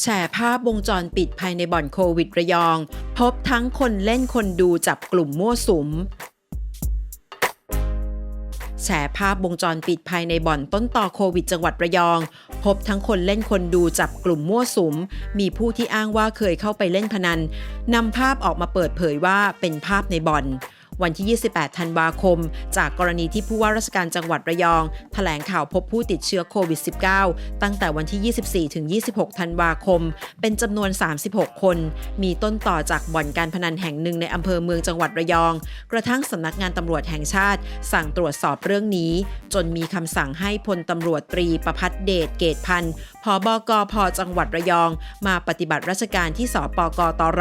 แชร์ภาพวงจรปิดภายในบ่อนโควิดระยอง พบทั้งคนเล่นคนดูจับกลุ่มมั่วสุม แชร์ภาพวงจรปิดภายในบ่อนต้นต่อโควิดจังหวัดระยอง พบทั้งคนเล่นคนดูจับกลุ่มมั่วสุม มีผู้ที่อ้างว่าเคยเข้าไปเล่นพนันนำภาพออกมาเปิดเผยว่าเป็นภาพในบ่อน วันที่ 28 ธันวาคม จากกรณีที่ผู้ว่าราชการจังหวัดระยองแถลงข่าวพบผู้ติดเชื้อโควิด -19 ตั้งแต่วันที่ 24 ถึง 26 ธันวาคม เป็นจำนวน 36 คน มีต้นต่อจากบ่อนการพนันแห่งหนึ่งในอำเภอเมืองจังหวัดระยอง กระทั่งสำนักงานตำรวจแห่งชาติ สั่งตรวจสอบเรื่องนี้ จนมีคำสั่งให้พลตำรวจตรีประพัฒเดชเกตพันธ์พบกพจังหวัดระยอง มาปฏิบัติราชการที่สปกตร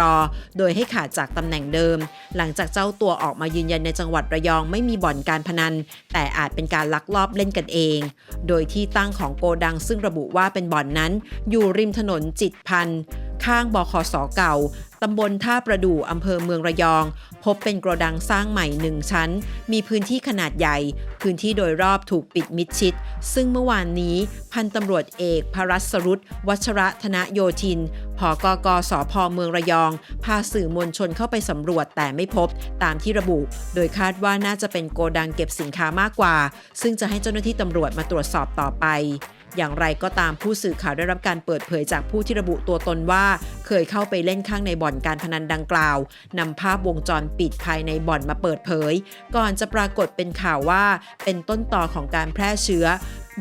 โดยให้ขาดจากตำแหน่งเดิม หลังจากเจ้าตัวออกมายืนยันในจังหวัดระยองไม่มีบ่อนการพนัน แต่อาจเป็นการลักลอบเล่นกันเอง โดยที่ตั้งของโกดังซึ่งระบุว่าเป็นบ่อนนั้น อยู่ริมถนนจิตพันธ์ข้างบคสเก่า ตำบลท่าประดู่อำเภอเมืองระยอง พบเป็นโกระดังสร้างใหม่หนึ่งชั้น มีพื้นที่ขนาดใหญ่ พื้นที่โดยรอบถูกปิดมิดชิด ซึ่งเมื่อวานนี้ พันตำรวจเอกพรัสรุตวัชระธนโยธินผกกสพเมืองระยอง พาสื่อมวลชนเข้าไปสำรวจแต่ไม่พบตามที่ระบุ โดยคาดว่าน่าจะเป็นโกดังเก็บสินค้ามากกว่า ซึ่งจะให้เจ้าหน้าที่ตำรวจมาตรวจสอบต่อไปอย่างไรก็ตามผู้สื่อข่าวได้รับการเปิดเผยจากผู้ที่ระบุตัวตนว่า ยเข้าไปเล่นข้างในบ่อนการพนันดังกล่าวนำภาพวงจรปิดภายในบ่อนมาเปิดเผย ก่อนจะปรากฏเป็นข่าวว่าเป็นต้นต่อของการแพร่เชื้อ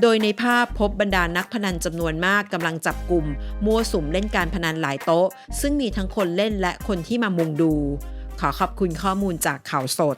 โดยในภาพพบบรรดานักพนันจำนวนมากกำลังจับกลุ่มมั่วสุมเล่นการพนันหลายโต๊ะ ซึ่งมีทั้งคนเล่นและคนที่มามุงดู ขอขอบคุณข้อมูลจากข่าวสด